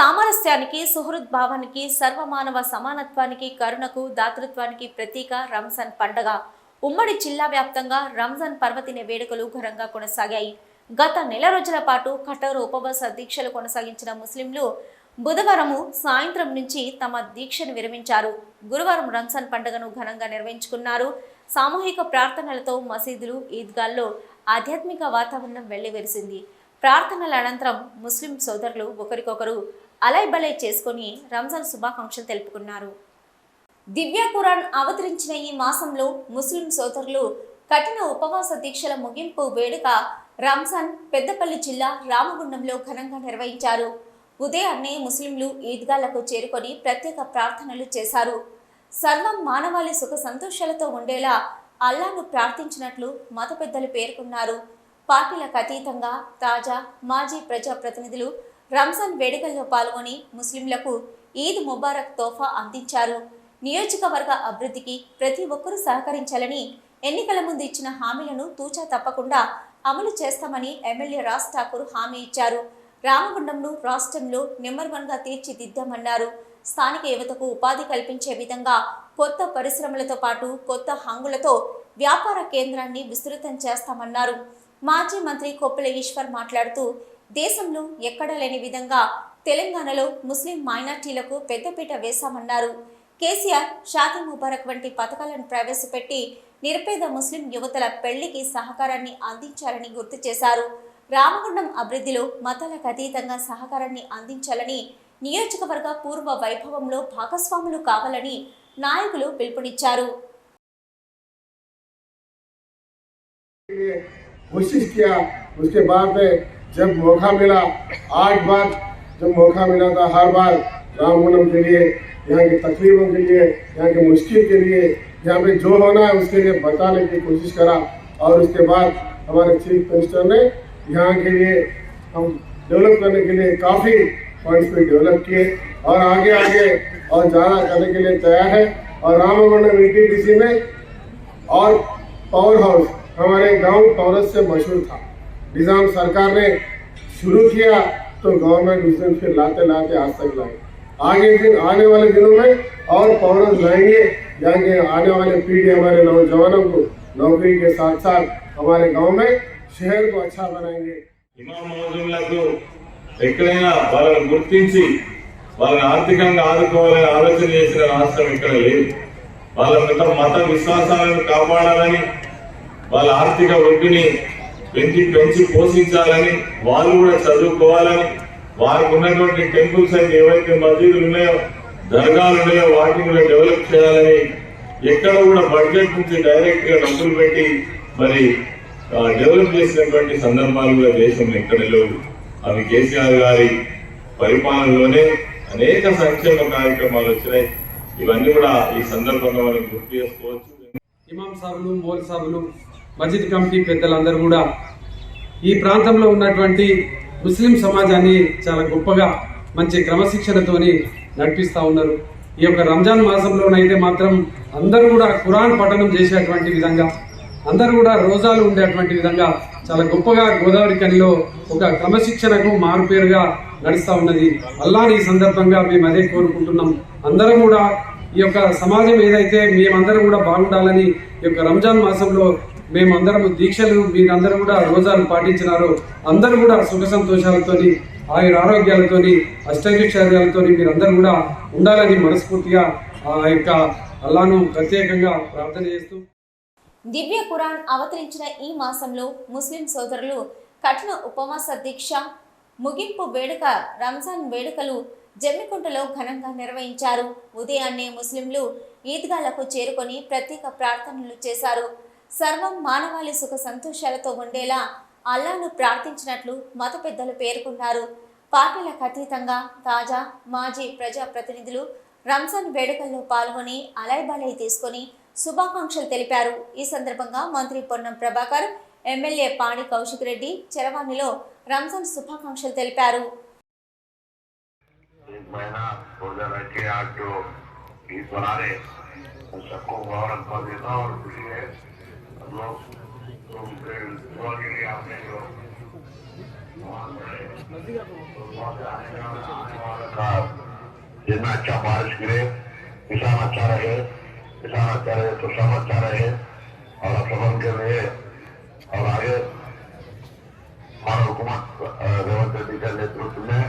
సామరస్యానికి సుహృద్భావానికి సర్వమానవ సమానత్వానికి కరుణకు దాతృత్వానికి ప్రతీక రంజాన్ పండగ. ఉమ్మడి జిల్లా వ్యాప్తంగా రంజాన్ పర్వదిన వేడుకలు ఘనంగా కొనసాగాయి. గత నెల రోజుల పాటు కఠోర ఉపవాస దీక్షలు కొనసాగించిన ముస్లింలు బుధవారము సాయంత్రం నుంచి తమ దీక్షను విరమించారు. గురువారం రంజాన్ పండుగను ఘనంగా నిర్వహించుకున్నారు. సామూహిక ప్రార్థనలతో మసీదులు ఈద్గాల్లో ఆధ్యాత్మిక వాతావరణం వెల్లివిరిసింది. ప్రార్థనల అనంతరం ముస్లిం సోదరులు ఒకరికొకరు అలై బలై చేసుకొని రంజాన్ శుభాకాంక్షలు తెలుపుకున్నారు. దివ్య ఖురాన్ అవతరించిన ఈ మాసంలో ముస్లిం సోదరులు కఠిన ఉపవాస దీక్షల ముగింపు వేడుక రంజాన్ పెద్దపల్లి జిల్లా రామగుండంలో ఘనంగా నిర్వహించారు. ఉదయాన్నే ముస్లింలు ఈద్గాలకు చేరుకొని ప్రత్యేక ప్రార్థనలు చేశారు. సర్వం మానవాళి సుఖ సంతోషాలతో ఉండేలా అల్లాను ప్రార్థించినట్లు మత పెద్దలు పేర్కొన్నారు. పార్టీలకు అతీతంగా తాజా మాజీ ప్రజాప్రతినిధులు రంజాన్ వేడుకల్లో పాల్గొని ముస్లింలకు ఈద్ ముబారక్ తోఫా అందించారు. నియోజకవర్గ అభివృద్ధికి ప్రతి ఒక్కరూ సహకరించాలని ఎన్నికల ముందు ఇచ్చిన హామీలను తూచా తప్పకుండా అమలు చేస్తామని ఎమ్మెల్యే రాజ్ ఠాకూర్ హామీ ఇచ్చారు. రామగుండంను రాష్ట్రంలో నెంబర్ వన్గా తీర్చిదిద్దామన్నారు. స్థానిక యువతకు ఉపాధి కల్పించే విధంగా కొత్త పరిశ్రమలతో పాటు కొత్త హంగులతో వ్యాపార కేంద్రాన్ని విస్తృతం చేస్తామన్నారు. మాజీ మంత్రి కొప్పుల ఈశ్వర్ మాట్లాడుతూ దేశంలో ఎక్కడా లేని విధంగా తెలంగాణలో ముస్లిం మైనార్టీలకు పెద్దపీట వేశామన్నారు కేసీఆర్ షాదీ ముబారక్ వంటి పథకాలను ప్రవేశపెట్టి నిరుపేద ముస్లిం యువతల పెళ్లికి సహకారాన్ని అందించాలని గుర్తు చేశారు రామగుండం అభివృద్ధిలో మతాలకు అతీతంగా సహకారాన్ని అందించాలని నియోజకవర్గ పూర్వ వైభవంలో భాగస్వాములు కావాలని నాయకులు పిలుపునిచ్చారు लिए कोशिश किया उसके बाद में जब मौका मिला आठ बार जब मौका मिला था, हर बार रामगुणम के लिए, यहाँ की तकलीफों के लिए, यहाँ की मुश्किल के लिए, यहाँ पे जो होना है उसके लिए बताने की कोशिश करा। और उसके बाद हमारे चीफ मिनिस्टर ने यहाँ के लिए, हम डेवलप करने के लिए काफ़ी फंड्स भी डेवलप किए और आगे आगे और ज़्यादा करने के लिए तैयार है। और रामगुंडम ई में और पावर हाउस हमारे गाँव पौरस से मशहूर था। निज़ाम सरकार ने शुरू किया तो गवर्नमेंट उस दिन फिर लाते लाते आज तक लाए आगे दिन आने वाले दिनों में और पौरस लाएंगे जाएंगे आने वाले पीढ़ी हमारे नौजवानों को नौकरी के साथ साथ हमारे गांव में शहर को अच्छा बनाएंगे ఇమాం మౌజులకు ఎక్కడైనా వాళ్ళని గుర్తించి వాళ్ళని ఆర్థికంగా ఆదుకోవాలని ఆలోచన చేసిన రాష్ట్రం ఇక్కడ లేదు వాళ్ళ మత మత విశ్వాసాలను కాపాడాలని వాళ్ళ ఆర్థిక వృద్ధిని పెంచి పెంచి పోషించాలని వాళ్ళు కూడా చదువుకోవాలని వారికి ఉన్నటువంటి టెంపుల్స్ అయితే ఏవైతే మసీదులు ఉన్నాయో దర్గాలు ఉన్నాయో వాటిని కూడా డెవలప్ చేయాలని ఎక్కడ కూడా బడ్జెట్ నుంచి డైరెక్ట్గా డబ్బులు పెట్టి మరి డెవలప్ చేసినటువంటి సందర్భాలు కూడా దేశంలో ఎక్కడ లేవు. అవి కేసీఆర్ గారి పరిపాలనలోనే అనేక సంక్షేమ కార్యక్రమాలు వచ్చినాయి. ఇవన్నీ కూడా ఈ సందర్భంగా మనం గుర్తు చేసుకోవచ్చు. ఇమాం సాబులు మోల్ సాబులు మస్జిద్ కమిటీ పెద్దలందరూ కూడా ఈ ప్రాంతంలో ఉన్నటువంటి ముస్లిం సమాజాన్ని చాలా గొప్పగా మంచి క్రమశిక్షణతోని నడిపిస్తూ ఉన్నారు. ఈ యొక్క రంజాన్ మాసంలోనైతే మాత్రం అందరూ కూడా ఖురాన్ పఠనం చేసేటువంటి విధంగా అందరూ కూడా రోజాలు ఉండేటువంటి విధంగా చాలా గొప్పగా గోదావరి కనిలో ఒక క్రమశిక్షణకు మారుపేరుగా నడుస్తూ ఉన్నది. అల్లాని ఈ సందర్భంగా మేము అదే కోరుకుంటున్నాం. అందరం కూడా ఈ యొక్క సమాజం ఏదైతే మేమందరం కూడా బాగుండాలని ఈ యొక్క రంజాన్ మాసంలో మేమందరం దీక్షలు మీరందరూ కూడా రోజాలు పాటించినారు. అందరూ కూడా సుఖ సంతోషాలతో ఆయుర ఆరోగ్యాలతోని అష్టైశ్వర్యాలతోని మీరందరూ కూడా ఉండాలని మనస్ఫూర్తిగా ఆ యొక్క అల్లాను ప్రత్యేకంగా ప్రార్థన చేస్తూ. దివ్య ఖురాన్ అవతరించిన ఈ మాసంలో ముస్లిం సోదరులు కఠిన ఉపవాస దీక్ష ముగింపు వేడుక రంజాన్ వేడుకలు జమ్మికుంటలో ఘనంగా నిర్వహించారు. ఉదయాన్నే ముస్లింలు ఈద్గాలకు చేరుకొని ప్రత్యేక ప్రార్థనలు చేశారు. సర్వం మానవాళి సుఖ సంతోషాలతో ఉండేలా అల్లాను ప్రార్థించినట్లు మత పెద్దలు పేర్కొన్నారు పార్టీలకు అతీతంగా తాజా మాజీ ప్రజాప్రతినిధులు రంజాన్ వేడుకల్లో పాల్గొని అలైబలై తీసుకొని శుభాకాంక్షలు తెలిపారు ఈ సందర్భంగా మంత్రి పొన్నం ప్రభాకర్ ఎమ్మెల్యే పాడి కౌశిక్ రెడ్డి చరవాణిలో రంజాన్ శుభాకాంక్షలు తెలిపారు एक महीना रोजा रह के आज जो ईद बना रहे उन सबको मुबारक कर देता और खुशी है हम जितना अच्छा बारिश गिरे, किसान अच्छा रहे, किसान अच्छा रहे तो सब अच्छा रहे। और सबन के लिए और आगे हमारा हुकूमत रेवंत रेड्डी के नेतृत्व में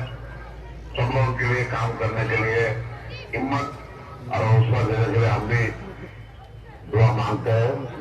सब लोगों के लिए काम करने के लिए हिम्मत और हौसला देने के लिए हम भी दुआ मांगते हैं।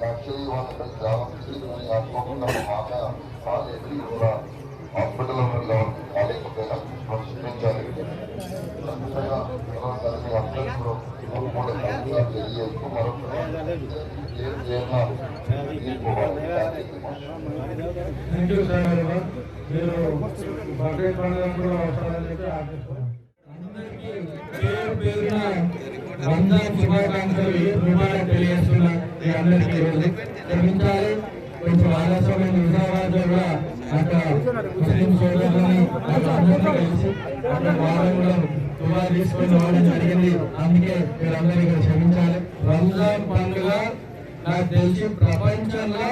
యాక్చువల్లీ వాళ్ళకి గ్రామంకి మాట వాళ్ళు కూడా హాస్పిటల్లో కావాలి కాలేకపోయినా మనం చూపించాలి కూడా తెలియజేస్తూ థ్యాంక్ యూ సార్ మీరు బక్రీద్ పండుగ కూడా చెప్పి ఆశిస్తున్నాను అందరికీ పేరు పేరున శుభాకాంక్షలు ఈద్ ముబారక్ మీ అందరికీ ఈరోజు క్షమించాలి కొంచెం ఆలస్యమైన హుజాబాద్ కూడా అక్కడ ముస్లిం సోదరులని అక్కడ అందరితో కలిసి అక్కడ వాళ్ళని కూడా దువా తీసుకొని రావడం జరిగింది. అందుకే మీరందరూ ఇక్కడ క్షమించాలి. రంజాన్ పండుగ నాకు తెలిసి ప్రపంచంలో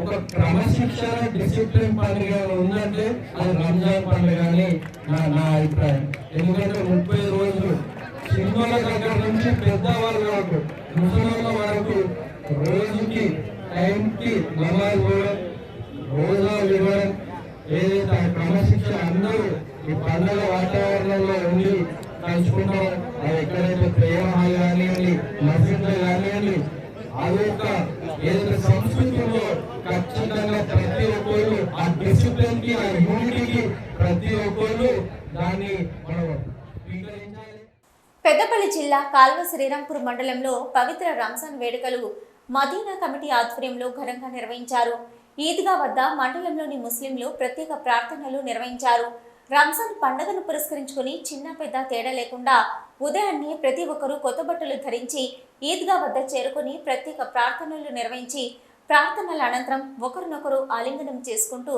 ఒక క్రమశిక్షణ డిసిప్లిన్ పండుగ ఉందంటే అది రంజాన్ పండుగ అని నా నా అభిప్రాయం. ఎందుకంటే ముప్పై రోజులు చిన్నోళ్ళ దగ్గర నుంచి పెద్దవాళ్ళ వరకు ముసలమ్మ వరకు రోజుకి టైంకి నమాజ్ పోవడం రోజా ఇవ్వడం ఏదైతే ఆ క్రమశిక్షణ అందరూ ఈ పండుగ వాతావరణంలో ఉండి కలుసుకుంటాం అది ఎక్కడైతే ప్రేమ హాల్ కానివ్వండి మసీదులు కానివ్వండి అదొక ఏదైతే సంస్కృతిలో ఖచ్చితంగా ప్రతి ఒక్కరు ఆ డిసిప్లిన్కి ఆ యూనిటీకి ప్రతి ఒక్కరు దాన్ని మనం స్వీకరించాలి పెద్దపల్లి జిల్లా కాల్వ శ్రీరాంపూర్ మండలంలో పవిత్ర రంజాన్ వేడుకలు మదీనా కమిటీ ఆధ్వర్యంలో ఘనంగా నిర్వహించారు. ఈద్గా వద్ద మండలంలోని ముస్లింలు ప్రత్యేక ప్రార్థనలు నిర్వహించారు. రంజాన్ పండుగను పురస్కరించుకుని చిన్న పెద్ద తేడా లేకుండా ఉదయాన్నే ప్రతి ఒక్కరూ కొత్త బట్టలు ధరించి ఈద్గా వద్ద చేరుకుని ప్రత్యేక ప్రార్థనలు నిర్వహించి ప్రార్థనల అనంతరం ఒకరినొకరు ఆలింగనం చేసుకుంటూ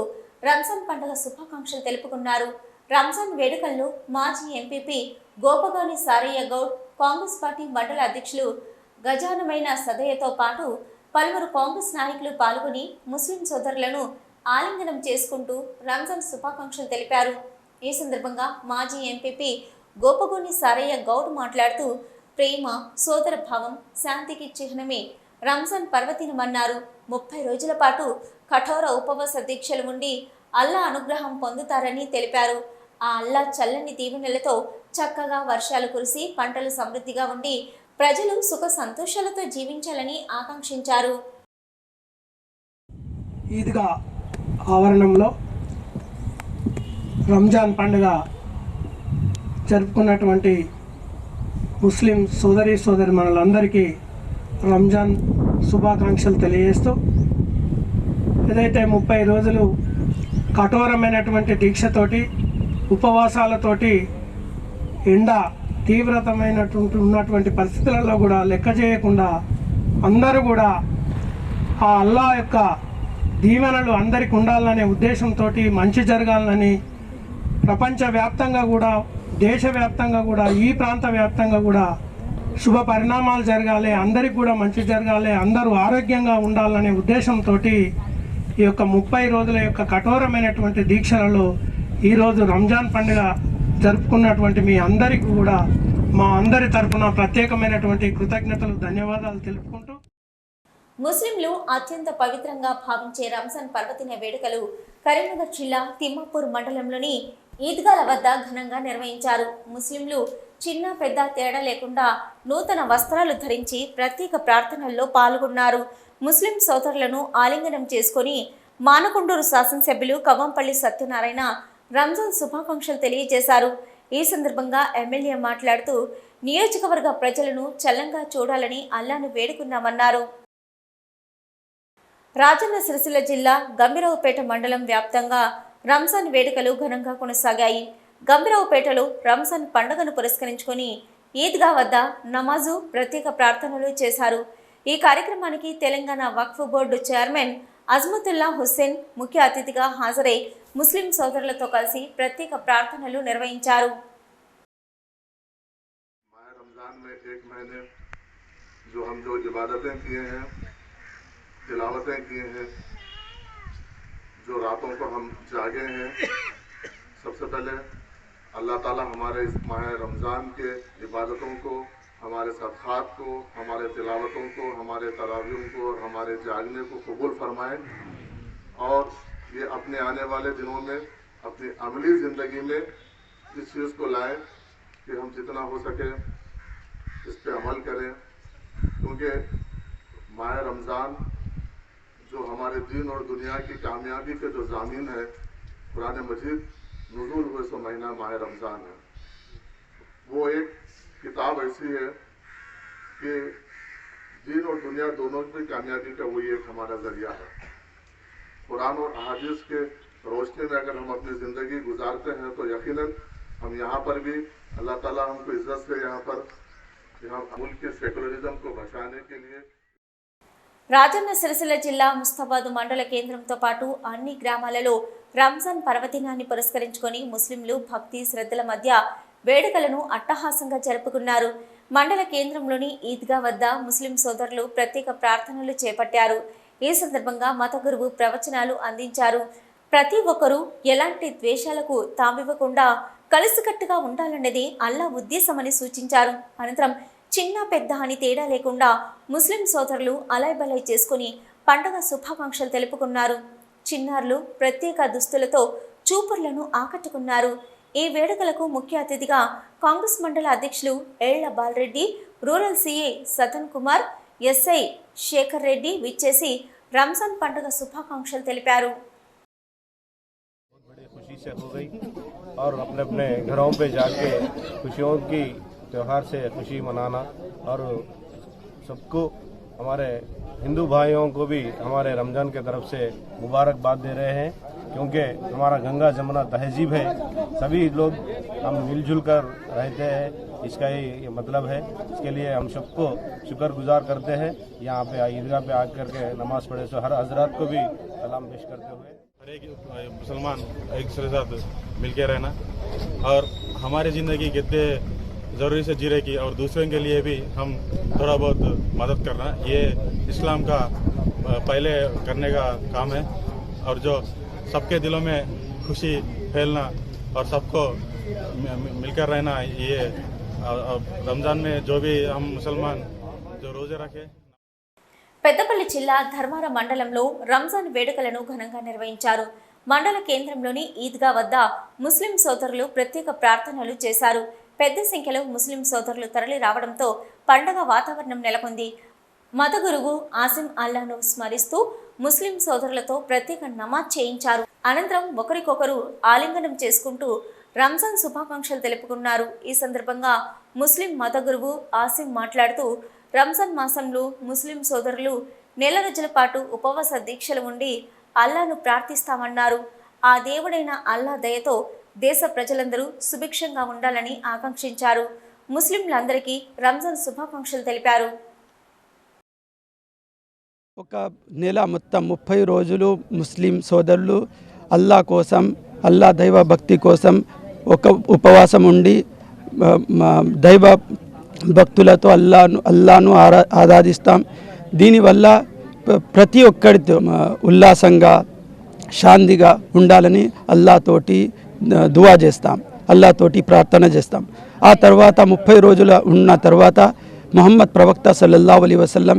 రంజాన్ పండుగ శుభాకాంక్షలు తెలుపుకున్నారు. రంజాన్ వేడుకల్లో మాజీ ఎంపీపీ గోపగాని సారయ్య గౌడ్ కాంగ్రెస్ పార్టీ మండల అధ్యక్షులు గజానమైన సదయ్యతో పాటు పలువురు కాంగ్రెస్ నాయకులు పాల్గొని ముస్లిం సోదరులను ఆలింగనం చేసుకుంటూ రంజాన్ శుభాకాంక్షలు తెలిపారు. ఈ సందర్భంగా మాజీ ఎంపీపీ గోపగోని సారయ్య గౌడ్ మాట్లాడుతూ ప్రేమ సోదర భావం శాంతికి చిహ్నమే. రంజాన్ పర్వదినమన్నారు. ముప్పై రోజుల పాటు కఠోర ఉపవాస దీక్షలు ఉండి అల్లా అనుగ్రహం పొందుతారని తెలిపారు. ఆ అల్లా చల్లని దీవెనలతో చక్కగా వర్షాలు కురిసి పంటలు సమృద్ధిగా ఉండి ప్రజలు సుఖ సంతోషాలతో జీవించాలని ఆకాంక్షించారు. ఈద్గా ఆవరణంలో రంజాన్ పండుగ జరుపుకున్నటువంటి ముస్లిం సోదరి సోదరి మనలందరికీ రంజాన్ శుభాకాంక్షలు తెలియజేస్తూ ఏదైతే ముప్పై రోజులు కఠోరమైనటువంటి దీక్షతోటి ఉపవాసాలతోటి ఎండ తీవ్రతమైనటువంటి ఉన్నటువంటి పరిస్థితులలో కూడా లెక్క చేయకుండా అందరూ కూడా ఆ అల్లా యొక్క దీవెనలు అందరికి ఉండాలనే ఉద్దేశంతో మంచి జరగాలని ప్రపంచవ్యాప్తంగా కూడా దేశవ్యాప్తంగా కూడా ఈ ప్రాంత వ్యాప్తంగా కూడా శుభ పరిణామాలు జరగాలి అందరికి కూడా మంచి జరగాలి అందరూ ఆరోగ్యంగా ఉండాలనే ఉద్దేశంతో ఈ యొక్క ముప్పై రోజుల యొక్క కఠోరమైనటువంటి దీక్షలలో ఈరోజు రంజాన్ పండుగ జరుపుకున్నటువంటి మీ అందరికీ కూడా మా అందరి తరపున ప్రత్యేకమైనటువంటి కృతజ్ఞతలు ధన్యవాదాలు తెలుపుకుంటూ. ముస్లింలు అత్యంత పవిత్రంగా భావించే రంజాన్ పర్వదిన వేడుకలు కరీంనగర్ జిల్లా తిమ్మాపూర్ మండలంలోని ఈద్గాల వద్ద ఘనంగా నిర్వహించారు. ముస్లింలు చిన్న పెద్ద తేడా లేకుండా నూతన వస్త్రాలు ధరించి ప్రత్యేక ప్రార్థనల్లో పాల్గొన్నారు. ముస్లిం సోదరులను ఆలింగనం చేసుకొని మానకొండూరు శాసనసభ్యులు కవ్వంపల్లి సత్యనారాయణ రంజాన్ శుభాకాంక్షలు తెలియజేశారు. ఈ సందర్భంగా ఎమ్మెల్యే మాట్లాడుతూ నియోజకవర్గ ప్రజలను చల్లంగా చూడాలని అల్లాను వేడుకున్నామన్నారు. రాజన్న సిరిసిల్ల జిల్లా గంభీరావుపేట మండలం వ్యాప్తంగా రంజాన్ వేడుకలు ఘనంగా కొనసాగాయి. గంభీరావుపేటలో రంజాన్ పండుగను పురస్కరించుకొని ఈద్గా వద్ద నమాజు ప్రత్యేక ప్రార్థనలు చేశారు. ఈ కార్యక్రమానికి తెలంగాణ వక్ఫ్ బోర్డు చైర్మన్ అజ్మతుల్లా హుస్సేన్ ముఖ్య అతిథిగా హాజరై ముస్లిం సోదరులతో కలిసి ప్రత్యేక ప్రార్థనలు నిర్వహించారు माह रमज़ान में एक महीने जो हम जो इबादतें किए हैं तिलावतें किए हैं जो रातों को हम जागे हैं सबसे पहले अल्लाह ताला हमारे इस माह रमज़ान के इबादतों को हमारे सदक़ात को, हमारे तिलावतों को, हमारे तरावियों को और हमारे जागने को कबूल फरमाए। और ये अपने आने वाले दिनों में, अपनी अमली ज़िंदगी में इस चीज़ को लाएँ कि हम जितना हो सके इस पर अमल करें। क्योंकि माह रमज़ान जो हमारे दिन और दुनिया की कामयाबी के जो जामीन है, कुरान मजीद नजूल हुए सो महीना माह रमज़ान है। वो एक किताब ऐसी है कि दीन और दुनिया दोनों की कामयाबी का वही एक हमारा जरिया है कुरान और अहादीस के रोशनी में अगर हम अपनी ज़िंदगी गुजारते हैं तो यकीनन हम यहाँ पर भी अल्लाह ताला हमको इज्जत से यहाँ पर यहाँ मुल्क के सेकुलरिज्म को बचाने के लिए రాజన్న సిరిసిల్ల జిల్లా ముస్తాబాద్ మండల కేంద్రంతో పాటు అన్ని గ్రామాలలో రంజాన్ పర్వదినాన్ని పురస్కరించుకొని ముస్లింలు భక్తి శ్రద్ధల మధ్య వేడుకలను అట్టహాసంగా జరుపుకున్నారు. మండల కేంద్రంలోని ఈద్గా వద్ద ముస్లిం సోదరులు ప్రత్యేక ప్రార్థనలు చేపట్టారు. ఈ సందర్భంగా మత గురువు ప్రవచనాలు అందించారు. ప్రతి ఒక్కరూ ఎలాంటి ద్వేషాలకు తామివ్వకుండా కలిసికట్టుగా ఉండాలన్నది అల్లా ఉద్దేశమని సూచించారు. అనంతరం చిన్న పెద్ద అని తేడా లేకుండా ముస్లిం సోదరులు అలైబలై చేసుకుని పండగ శుభాకాంక్షలు తెలుపుకున్నారు. చిన్నారులు ప్రత్యేక దుస్తులతో చూపుర్లను ఆకట్టుకున్నారు. ఈ వేడుకలకు ముఖ్య అతిథిగా కాంగ్రెస్ మండల అధ్యక్షులు ఏళ్ల Balareddy rural CA Sathan Kumar SI Shekar Reddy విచ్చేసి రంజాన్ పండుగ శుభాకాంక్షలు తెలిపారు बड़ी खुशी से हो गई और अपने अपने घरों पे जाके खुशियों की त्यौहार से खुशी मनाना और सबको हमारे हिंदू भाइयों को भी हमारे रमज़ान के तरफ से मुबारकबाद दे रहे हैं क्योंकि हमारा गंगा जमुना तहजीब है। सभी लोग हम मिलजुल कर रहते हैं। इसका ही ये मतलब है। इसके लिए हम सबको शुक्रगुजार करते हैं। यहाँ पे ईदगाह पे आकर के नमाज़ पढ़े। सो हर हज़रत को भी सलाम पेश करते हुए। हर एक मुसलमान एक दूसरे के साथ मिलके रहना। और हमारी ज़िंदगी कितने ज़रूरी से जीने की, और दूसरों के लिए भी हम थोड़ा बहुत मदद करना। ये इस्लाम का पहले करने का काम है। और जो सबके दिलों में खुशी फैलना और सबको मि- मि- मिलकर रहना ये अ, अ, रमज़ान में जो भी हम मुसलमान जो रोज़े रखें పెద్దపల్లి జిల్లా ధర్మార మండలంలో రంజాన్ వేడుకలను ఘనంగా నిర్వహించారు మండల కేంద్రంలోని ఈద్గా వద్ద ముస్లిం సోదరులు ప్రత్యేక ప్రార్థనలు చేశారు పెద్ద సంఖ్యలో ముస్లిం సోదరులు తరలి రావడంతో పండగ వాతావరణం నెలకొంది మత గురువు ఆసిం అల్లాను స్మరిస్తూ ముస్లిం సోదరులతో ప్రత్యేక నమాజ్ చేయించారు. అనంతరం ఒకరికొకరు ఆలింగనం చేసుకుంటూ రంజాన్ శుభాకాంక్షలు తెలుపుకున్నారు. ఈ సందర్భంగా ముస్లిం మత గురువు ఆసిం మాట్లాడుతూ రంజాన్ మాసంలో ముస్లిం సోదరులు నెల రోజుల పాటు ఉపవాస దీక్షలు ఉండి అల్లాను ప్రార్థిస్తామన్నారు. ఆ దేవుడైన అల్లా దయతో దేశ ప్రజలందరూ సుభిక్షంగా ఉండాలని ఆకాంక్షించారు. ముస్లింలందరికీ రంజాన్ శుభాకాంక్షలు తెలిపారు. ఒక నెల మొత్తం ముప్పై రోజులు ముస్లిం సోదరులు అల్లా కోసం అల్లా దైవ భక్తి కోసం ఒక ఉపవాసం ఉండి దైవ భక్తులతో అల్లాను అల్లాను ఆరా ఆరాధిస్తాం. దీనివల్ల ప్రతి ఒక్కరితో ఉల్లాసంగా శాంతిగా ఉండాలని అల్లాతోటి దువా చేస్తాం. అల్లాతోటి ప్రార్థన చేస్తాం. ఆ తర్వాత ముప్పై రోజుల ఉన్న తర్వాత మొహమ్మద్ ప్రవక్త సల్లల్లా అలీ వసల్లం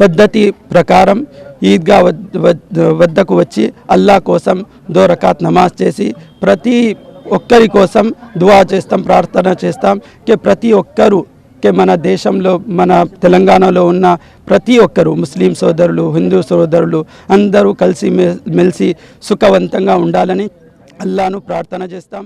పద్ధతి ప్రకారం ఈద్గా వద్- వద్- వద్దకు వచ్చి అల్లా కోసం దో రకాత్ నమాజ్ చేసి ప్రతి ఒక్కరి కోసం దువా చేస్తాం ప్రార్థన చేస్తాం. కే ప్రతి ఒక్కరు కే మన దేశంలో మన తెలంగాణలో ఉన్న ప్రతి ఒక్కరు ముస్లిం సోదరులు హిందూ సోదరులు అందరూ కలిసి మె- మెలిసి సుఖవంతంగా ఉండాలని అల్లాను ప్రార్థన చేస్తాం.